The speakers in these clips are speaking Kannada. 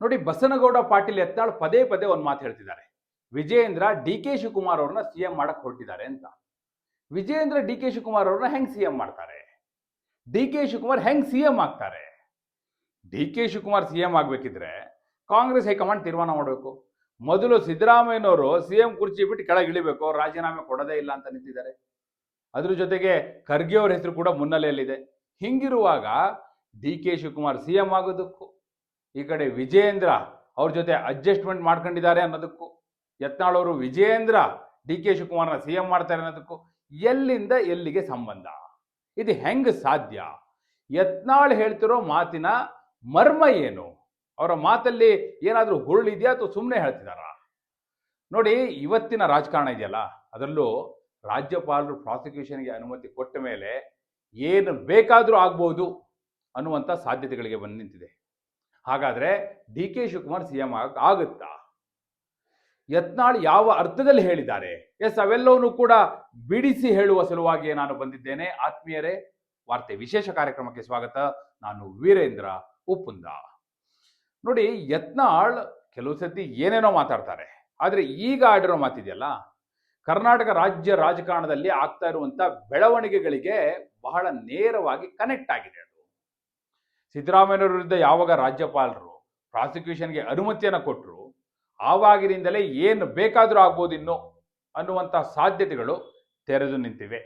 ನೋಡಿ ಬಸನಗೌಡ ಪಾಟೀಲ್ ಎತ್ತಾಳು ಪದೇ ಪದೇ ಒಂದು ಮಾತು ಹೇಳ್ತಿದ್ದಾರೆ. ವಿಜಯೇಂದ್ರ ಡಿ ಕೆ ಶಿವಕುಮಾರ್ ಅವ್ರನ್ನ ಸಿ ಎಂ ಮಾಡಕ್ ಹೊರಟಿದ್ದಾರೆ ಅಂತ. ವಿಜಯೇಂದ್ರ ಡಿ ಕೆ ಶಿವಕುಮಾರ್ ಅವ್ರನ್ನ ಹೆಂಗ್ ಸಿ ಎಂ ಮಾಡ್ತಾರೆ? ಡಿ ಕೆ ಶಿವಕುಮಾರ್ ಹೆಂಗ್ ಸಿ ಎಂ ಆಗ್ತಾರೆ? D K Shivakumar C M ಆಗ್ಬೇಕಿದ್ರೆ Congress high command ತೀರ್ಮಾನ ಮಾಡಬೇಕು. ಮೊದಲು ಸಿದ್ದರಾಮಯ್ಯನವರು ಸಿ ಎಂ ಕುರ್ಚಿ ಬಿಟ್ಟು ಕೆಳಗೆ ಇಳಿಬೇಕು. ಅವ್ರು ರಾಜೀನಾಮೆ ಕೊಡೋದೇ ಇಲ್ಲ ಅಂತ ನಿಂತಿದ್ದಾರೆ. ಅದ್ರ ಜೊತೆಗೆ ಖರ್ಗೆ ಅವ್ರ ಹೆಸರು ಕೂಡ ಮುನ್ನೆಲೆಯಲ್ಲಿದೆ. ಹಿಂಗಿರುವಾಗ D K Shivakumar C M ಆಗೋದಕ್ಕೂ ಈ ಕಡೆ ವಿಜಯೇಂದ್ರ ಅವ್ರ ಜೊತೆ ಅಡ್ಜಸ್ಟ್ಮೆಂಟ್ ಮಾಡ್ಕೊಂಡಿದ್ದಾರೆ ಅನ್ನೋದಕ್ಕೂ ಯತ್ನಾಳವರು ವಿಜಯೇಂದ್ರ ಡಿ ಕೆ ಶಿವಕುಮಾರ್ನ ಸಿ ಎಂ ಮಾಡ್ತಾರೆ ಅನ್ನೋದಕ್ಕೂ ಎಲ್ಲಿಂದ ಎಲ್ಲಿಗೆ ಸಂಬಂಧ? ಇದು ಹೆಂಗೆ ಸಾಧ್ಯ? ಯತ್ನಾಳ್ ಹೇಳ್ತಿರೋ ಮಾತಿನ ಮರ್ಮ ಏನು? ಅವರ ಮಾತಲ್ಲಿ ಏನಾದರೂ ಹುರುಳಿದೆಯಾ ಅಥವಾ ಸುಮ್ಮನೆ ಹೇಳ್ತಿದಾರ? ನೋಡಿ, ಇವತ್ತಿನ ರಾಜಕಾರಣ ಇದೆಯಲ್ಲ, ಅದರಲ್ಲೂ ರಾಜ್ಯಪಾಲರು ಪ್ರಾಸಿಕ್ಯೂಷನ್ಗೆ ಅನುಮತಿ ಕೊಟ್ಟ ಮೇಲೆ ಏನು ಬೇಕಾದರೂ ಆಗ್ಬೋದು ಅನ್ನುವಂಥ ಸಾಧ್ಯತೆಗಳಿಗೆ ಬಂದು ನಿಂತಿದೆ. ಹಾಗಾದ್ರೆ D K Shivakumar C M ಆಗುತ್ತಾ? ಯತ್ನಾಳ್ ಯಾವ ಅರ್ಥದಲ್ಲಿ ಹೇಳಿದ್ದಾರೆ? ಎಸ್, ಅವೆಲ್ಲವನ್ನೂ ಕೂಡ ಬಿಡಿಸಿ ಹೇಳುವ ಸಲುವಾಗಿ ನಾನು ಬಂದಿದ್ದೇನೆ. ಆತ್ಮೀಯರೇ, ವಾರ್ತೆ ವಿಶೇಷ ಕಾರ್ಯಕ್ರಮಕ್ಕೆ ಸ್ವಾಗತ. ನಾನು ವೀರೇಂದ್ರ ಉಪ್ಪುಂದ. ನೋಡಿ, ಯತ್ನಾಳ್ ಕೆಲವು ಸತಿ ಏನೇನೋ ಮಾತಾಡ್ತಾರೆ. ಆದರೆ ಈಗ ಆಡಿರೋ ಮಾತಿದೆಯಲ್ಲ, ಕರ್ನಾಟಕ ರಾಜ್ಯ ರಾಜಕಾರಣದಲ್ಲಿ ಆಗ್ತಾ ಇರುವಂಥ ಬೆಳವಣಿಗೆಗಳಿಗೆ ಬಹಳ ನೇರವಾಗಿ ಕನೆಕ್ಟ್ ಆಗಿದೆ. ಸಿದ್ದರಾಮಯ್ಯನವರ ವಿರುದ್ಧ ಯಾವಾಗ ರಾಜ್ಯಪಾಲರು ಪ್ರಾಸಿಕ್ಯೂಷನ್ಗೆ ಅನುಮತಿಯನ್ನು ಕೊಟ್ಟರು ಆವಾಗಿನಿಂದಲೇ ಏನು ಬೇಕಾದರೂ ಆಗ್ಬೋದು ಇನ್ನು ಅನ್ನುವಂಥ ಸಾಧ್ಯತೆಗಳು ತೆರೆದು ನಿಂತಿವೆ.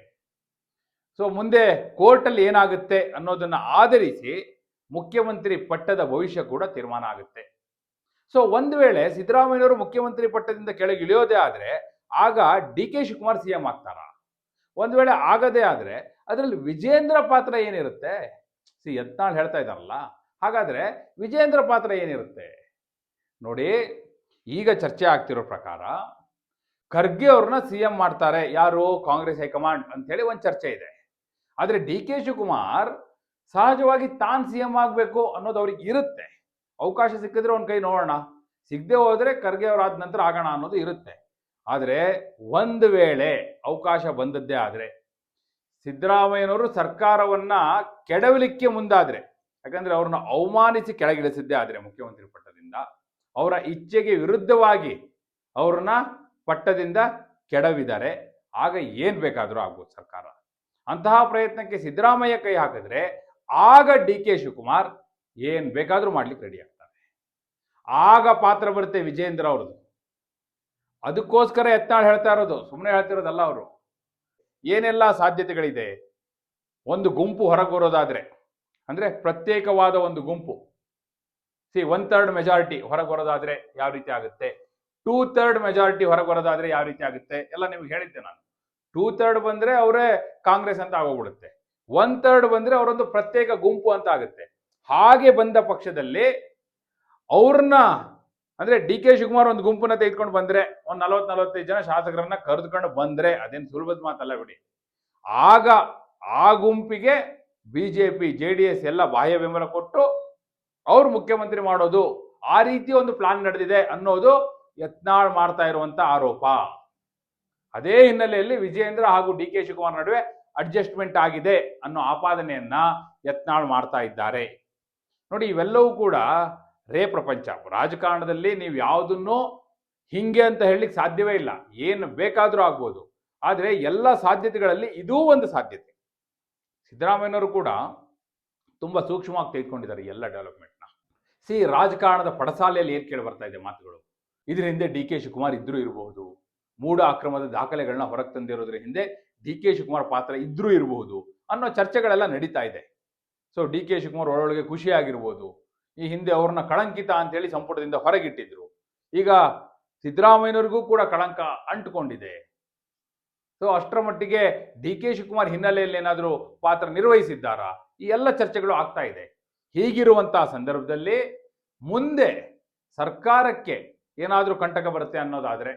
ಸೊ, ಮುಂದೆ ಕೋರ್ಟಲ್ಲಿ ಏನಾಗುತ್ತೆ ಅನ್ನೋದನ್ನು ಆಧರಿಸಿ ಮುಖ್ಯಮಂತ್ರಿ ಪಟ್ಟದ ಭವಿಷ್ಯ ಕೂಡ ತೀರ್ಮಾನ ಆಗುತ್ತೆ. ಸೊ, ಒಂದು ವೇಳೆ ಸಿದ್ದರಾಮಯ್ಯನವರು ಮುಖ್ಯಮಂತ್ರಿ ಪಟ್ಟದಿಂದ ಕೆಳಗೆ ಇಳಿಯೋದೇ ಆದರೆ ಆಗ D K Shivakumar C M ಆಗ್ತಾರ? ಒಂದು ವೇಳೆ ಆಗದೇ ಆದರೆ ಅದರಲ್ಲಿ ವಿಜೇಂದ್ರ ಪಾತ್ರ ಏನಿರುತ್ತೆ? ಸಿ ಯತ್ನಾಳ್ ಹೇಳ್ತಾ ಇದ್ದಾರಲ್ಲ, ಹಾಗಾದ್ರೆ ವಿಜೇಂದ್ರ ಪಾತ್ರ ಏನಿರುತ್ತೆ? ನೋಡಿ, ಈಗ ಚರ್ಚೆ ಆಗ್ತಿರೋ ಪ್ರಕಾರ ಖರ್ಗೆ ಅವ್ರನ್ನ ಸಿ ಎಂ ಮಾಡ್ತಾರೆ. ಯಾರು? ಕಾಂಗ್ರೆಸ್ ಹೈಕಮಾಂಡ್ ಅಂತೇಳಿ ಒಂದು ಚರ್ಚೆ ಇದೆ. ಆದರೆ ಡಿ ಕೆ ಶಿವಕುಮಾರ್ ಸಹಜವಾಗಿ ತಾನು ಸಿ ಎಂ ಆಗಬೇಕು ಅನ್ನೋದು ಅವ್ರಿಗೆ ಇರುತ್ತೆ. ಅವಕಾಶ ಸಿಕ್ಕಿದ್ರೆ ಒಂದು ಕೈ ನೋಡೋಣ. ಸಿಗದೆ ಹೋದರೆ ಖರ್ಗೆ ಅವರಾದ ನಂತರ ಆಗೋಣ ಅನ್ನೋದು ಇರುತ್ತೆ. ಆದರೆ ಒಂದು ವೇಳೆ ಅವಕಾಶ ಬಂದದ್ದೇ ಆದರೆ ಸಿದ್ದರಾಮಯ್ಯನವರು ಸರ್ಕಾರವನ್ನ ಕೆಡವಲಿಕ್ಕೆ ಮುಂದಾದ್ರೆ, ಯಾಕಂದ್ರೆ ಅವ್ರನ್ನ ಅವಮಾನಿಸಿ ಕೆಳಗಿಳಿಸಿದ್ದೇ ಆದರೆ ಮುಖ್ಯಮಂತ್ರಿ ಪಟ್ಟದಿಂದ, ಅವರ ಇಚ್ಛೆಗೆ ವಿರುದ್ಧವಾಗಿ ಅವ್ರನ್ನ ಪಟ್ಟದಿಂದ ಕೆಡವಿದ್ದಾರೆ. ಆಗ ಏನ್ ಬೇಕಾದರೂ ಆಗ್ಬೋದು ಸರ್ಕಾರ. ಅಂತಹ ಪ್ರಯತ್ನಕ್ಕೆ ಸಿದ್ದರಾಮಯ್ಯ ಕೈ ಹಾಕಿದ್ರೆ ಆಗ ಡಿ ಕೆ ಶಿವಕುಮಾರ್ ಏನ್ ಬೇಕಾದರೂ ಮಾಡ್ಲಿಕ್ಕೆ ರೆಡಿ ಆಗ್ತಾರೆ. ಆಗ ಪಾತ್ರ ಬರುತ್ತೆ ವಿಜೇಂದ್ರ ಅವ್ರದ್ದು. ಅದಕ್ಕೋಸ್ಕರ ಯತ್ನಾಳ್ ಹೇಳ್ತಾ ಇರೋದು ಸುಮ್ಮನೆ ಹೇಳ್ತಿರೋದಲ್ಲ ಅವರು. ಏನೆಲ್ಲ ಸಾಧ್ಯತೆಗಳಿದೆ? ಒಂದು ಗುಂಪು ಹೊರಗೆ ಬರೋದಾದರೆ ಅಂದ್ರೆ ಪ್ರತ್ಯೇಕವಾದ ಒಂದು ಗುಂಪು. ಸಿ ಒನ್ ತರ್ಡ್ ಮೆಜಾರಿಟಿ ಹೊರಗೆ ಬರೋದಾದ್ರೆ ಯಾವ ರೀತಿ ಆಗುತ್ತೆ? ಟೂ ಥರ್ಡ್ ಮೆಜಾರಿಟಿ ಹೊರಗೆ ಬರೋದಾದರೆ ಯಾವ ರೀತಿ ಆಗುತ್ತೆ? ಎಲ್ಲ ನಿಮ್ಗೆ ಹೇಳಿದ್ದೆ ನಾನು. ಟೂ ಥರ್ಡ್ ಬಂದ್ರೆ ಅವರೇ ಕಾಂಗ್ರೆಸ್ ಅಂತ ಆಗೋಗ್ಬಿಡುತ್ತೆ. ಒನ್ ತರ್ಡ್ ಬಂದ್ರೆ ಅವರೊಂದು ಪ್ರತ್ಯೇಕ ಗುಂಪು ಅಂತ ಆಗುತ್ತೆ. ಹಾಗೆ ಬಂದ ಪಕ್ಷದಲ್ಲಿ ಅವ್ರನ್ನ ಅಂದ್ರೆ ಡಿ ಕೆ ಶಿವಕುಮಾರ್ ಒಂದು ಗುಂಪನ್ನ ತೆಗೆದುಕೊಂಡು ಬಂದ್ರೆ ಒಂದ್ ನಲವತ್ ನಲವತ್ತೈದು ಜನ ಶಾಸಕರನ್ನ ಕರೆದುಕೊಂಡು ಬಂದ್ರೆ ಅದೇನು ಸುಲಭದ ಮಾತಲ್ಲ ಬಿಡಿ. ಆಗ ಆ ಗುಂಪಿಗೆ ಬಿಜೆಪಿ, ಜೆ ಡಿ ಎಸ್ ಎಲ್ಲ ಬಾಹ್ಯ ಬೆಂಬಲ ಕೊಟ್ಟು ಅವ್ರು ಮುಖ್ಯಮಂತ್ರಿ ಮಾಡೋದು ಆ ರೀತಿ ಒಂದು ಪ್ಲಾನ್ ನಡೆದಿದೆ ಅನ್ನೋದು ಯತ್ನಾಳ್ ಮಾಡ್ತಾ ಇರುವಂತ ಆರೋಪ. ಅದೇ ಹಿನ್ನೆಲೆಯಲ್ಲಿ ವಿಜಯೇಂದ್ರ ಹಾಗೂ ಡಿ ಕೆ ಶಿವಕುಮಾರ್ ನಡುವೆ ಅಡ್ಜಸ್ಟ್ಮೆಂಟ್ ಆಗಿದೆ ಅನ್ನೋ ಆಪಾದನೆಯನ್ನ ಯತ್ನಾಳ್ ಮಾಡ್ತಾ ಇದ್ದಾರೆ. ನೋಡಿ ಇವೆಲ್ಲವೂ ಕೂಡ ರೇ ಪ್ರಪಂಚ, ರಾಜಕಾರಣದಲ್ಲಿ ನೀವು ಯಾವುದನ್ನು ಹಿಂಗೆ ಅಂತ ಹೇಳಲಿಕ್ಕೆ ಸಾಧ್ಯವೇ ಇಲ್ಲ. ಏನು ಬೇಕಾದರೂ ಆಗ್ಬೋದು. ಆದರೆ ಎಲ್ಲ ಸಾಧ್ಯತೆಗಳಲ್ಲಿ ಇದೂ ಒಂದು ಸಾಧ್ಯತೆ. ಸಿದ್ದರಾಮಯ್ಯನವರು ಕೂಡ ತುಂಬ ಸೂಕ್ಷ್ಮವಾಗಿ ತೆಗೆದುಕೊಂಡಿದ್ದಾರೆ ಎಲ್ಲ ಡೆವಲಪ್ಮೆಂಟ್ನ ಸಿ, ರಾಜಕಾರಣದ ಪಡಸಾಲೆಯಲ್ಲಿ ಏನು ಕೇಳಿ ಬರ್ತಾ ಇದೆ ಮಾತುಗಳು? ಇದರ ಹಿಂದೆ ಡಿ ಕೆ ಶಿವಕುಮಾರ್ ಇದ್ರೂ ಇರಬಹುದು. ಮೂಢ ಅಕ್ರಮದ ದಾಖಲೆಗಳನ್ನ ಹೊರಗೆ ತಂದಿರೋದ್ರ ಹಿಂದೆ ಡಿ ಕೆ ಶಿವಕುಮಾರ್ ಪಾತ್ರ ಇದ್ರೂ ಇರಬಹುದು ಅನ್ನೋ ಚರ್ಚೆಗಳೆಲ್ಲ ನಡೀತಾ ಇದೆ. ಸೊ, ಡಿ ಕೆ ಶಿವಕುಮಾರ್ ಒಳೊಳಗೆ ಖುಷಿಯಾಗಿರ್ಬೋದು. ಈ ಹಿಂದೆ ಅವ್ರನ್ನ ಕಳಂಕಿತ ಅಂತೇಳಿ ಸಂಪುಟದಿಂದ ಹೊರಗಿಟ್ಟಿದ್ರು. ಈಗ ಸಿದ್ದರಾಮಯ್ಯನವ್ರಿಗೂ ಕೂಡ ಕಳಂಕ ಅಂಟುಕೊಂಡಿದೆ. ಸೊ ಅಷ್ಟರ ಮಟ್ಟಿಗೆ ಡಿ ಕೆ ಶಿವಕುಮಾರ್ ಹಿನ್ನೆಲೆಯಲ್ಲಿ ಏನಾದರೂ ಪಾತ್ರ ನಿರ್ವಹಿಸಿದ್ದಾರಾ? ಈ ಎಲ್ಲ ಚರ್ಚೆಗಳು ಆಗ್ತಾ ಇದೆ. ಹೀಗಿರುವಂತಹ ಸಂದರ್ಭದಲ್ಲಿ ಮುಂದೆ ಸರ್ಕಾರಕ್ಕೆ ಏನಾದರೂ ಕಂಟಕ ಬರುತ್ತೆ ಅನ್ನೋದಾದ್ರೆ,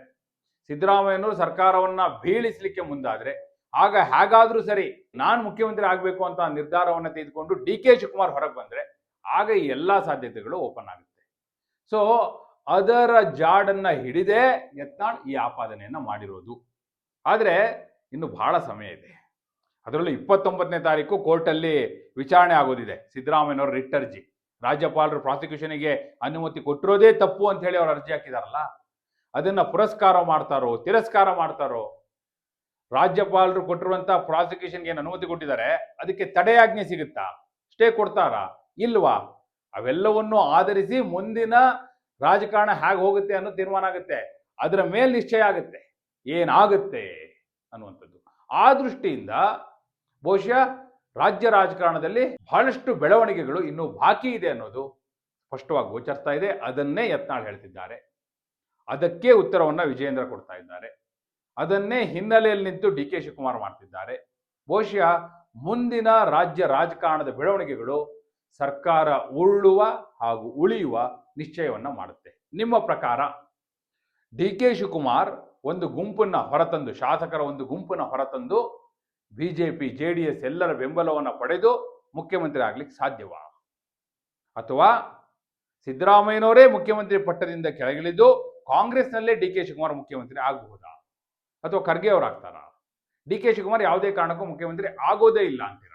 ಸಿದ್ದರಾಮಯ್ಯನವರು ಸರ್ಕಾರವನ್ನ ಬೀಳಿಸಲಿಕ್ಕೆ ಮುಂದಾದ್ರೆ, ಆಗ ಹೇಗಾದ್ರೂ ಸರಿ ನಾನು ಮುಖ್ಯಮಂತ್ರಿ ಆಗಬೇಕು ಅಂತ ನಿರ್ಧಾರವನ್ನ ತೆಗೆದುಕೊಂಡು ಡಿ ಕೆ ಶಿವಕುಮಾರ್ ಹೊರಗೆ ಬಂದ್ರೆ ಆಗ ಎಲ್ಲಾ ಸಾಧ್ಯತೆಗಳು ಓಪನ್ ಆಗುತ್ತೆ. ಸೊ ಅದರ ಜಾಡನ್ನ ಹಿಡಿದೇ ಯತ್ನಾಳ್ ಈ ಆಪಾದನೆಯನ್ನು ಮಾಡಿರೋದು. ಆದರೆ ಇನ್ನು ಬಹಳ ಸಮಯ ಇದೆ. ಅದರಲ್ಲೂ ಇಪ್ಪತ್ತೊಂಬತ್ತನೇ ತಾರೀಕು ಕೋರ್ಟಲ್ಲಿ ವಿಚಾರಣೆ ಆಗೋದಿದೆ. ಸಿದ್ದರಾಮಯ್ಯನವರ ರಿಟ್ ಅರ್ಜಿ ರಾಜ್ಯಪಾಲರು ಪ್ರಾಸಿಕ್ಯೂಷನ್ಗೆ ಅನುಮತಿ ಕೊಟ್ಟಿರೋದೇ ತಪ್ಪು ಅಂತ ಹೇಳಿ ಅವ್ರು ಅರ್ಜಿ ಹಾಕಿದಾರಲ್ಲ? ಅದನ್ನ ಪುರಸ್ಕಾರ ಮಾಡ್ತಾರೋ, ತಿರಸ್ಕಾರ ಮಾಡ್ತಾರೋ? ರಾಜ್ಯಪಾಲರು ಕೊಟ್ಟಿರುವಂತ ಪ್ರಾಸಿಕ್ಯೂಷನ್ಗೆ ಏನು ಅನುಮತಿ ಕೊಟ್ಟಿದ್ದಾರೆ? ಅದಕ್ಕೆ ತಡೆಯಾಜ್ಞೆ ಸಿಗುತ್ತಾ? ಸ್ಟೇ ಕೊಡ್ತಾರಾ? ಇಲ್ವಾ? ಅವೆಲ್ಲವನ್ನು ಆಧರಿಸಿ ಮುಂದಿನ ರಾಜಕಾರಣ ಹೇಗೆ ಹೋಗುತ್ತೆ ಅನ್ನೋ ತೀರ್ಮಾನ ಆಗುತ್ತೆ. ಅದರ ಮೇಲೆ ನಿಶ್ಚಯ ಆಗುತ್ತೆ. ಏನಾಗುತ್ತೆ ಅನ್ನುವಂಥದ್ದು. ಆ ದೃಷ್ಟಿಯಿಂದ ಬಹುಶಃ ರಾಜ್ಯ ರಾಜಕಾರಣದಲ್ಲಿ ಬಹಳಷ್ಟು ಬೆಳವಣಿಗೆಗಳು ಇನ್ನೂ ಬಾಕಿ ಇದೆ ಅನ್ನೋದು ಸ್ಪಷ್ಟವಾಗಿ ಗೋಚರಿಸ್ತಾ ಇದೆ. ಅದನ್ನೇ ಯತ್ನಾಳ್ ಹೇಳ್ತಿದ್ದಾರೆ. ಅದಕ್ಕೆ ಉತ್ತರವನ್ನು ವಿಜಯೇಂದ್ರ ಕೊಡ್ತಾ ಇದ್ದಾರೆ. ಅದನ್ನೇ ಹಿನ್ನೆಲೆಯಲ್ಲಿ ನಿಂತು ಡಿ ಕೆ ಶಿವಕುಮಾರ್ ಮಾಡ್ತಿದ್ದಾರೆ. ಬಹುಶಃ ಮುಂದಿನ ರಾಜ್ಯ ರಾಜಕಾರಣದ ಬೆಳವಣಿಗೆಗಳು ಸರ್ಕಾರ ಉರುಳುವ ಹಾಗೂ ಉಳಿಯುವ ನಿಶ್ಚಯವನ್ನು ಮಾಡುತ್ತೆ. ನಿಮ್ಮ ಪ್ರಕಾರ? ಡಿ ಕೆ ಶಿವಕುಮಾರ್ ಒಂದು ಗುಂಪನ್ನು ಹೊರತಂದು, ಶಾಸಕರ ಒಂದು ಗುಂಪನ್ನು ಹೊರತಂದು ಬಿಜೆಪಿ ಜೆ ಡಿ ಎಸ್ ಎಲ್ಲರ ಬೆಂಬಲವನ್ನು ಪಡೆದು ಮುಖ್ಯಮಂತ್ರಿ ಆಗ್ಲಿಕ್ಕೆ ಸಾಧ್ಯವಾ? ಅಥವಾ ಸಿದ್ದರಾಮಯ್ಯನವರೇ ಮುಖ್ಯಮಂತ್ರಿ ಪಟ್ಟದಿಂದ ಕೆಳಗಿಳಿದು ಕಾಂಗ್ರೆಸ್ನಲ್ಲೇ ಡಿ ಕೆ ಶಿವಕುಮಾರ್ ಮುಖ್ಯಮಂತ್ರಿ ಆಗಬಹುದಾ? ಅಥವಾ ಖರ್ಗೆ ಅವರಾಗ್ತಾರಾ ಡಿ ಕೆ ಶಿವಕುಮಾರ್ ಯಾವುದೇ ಕಾರಣಕ್ಕೂ ಮುಖ್ಯಮಂತ್ರಿ ಆಗೋದೇ ಇಲ್ಲ ಅಂತೀರಾ?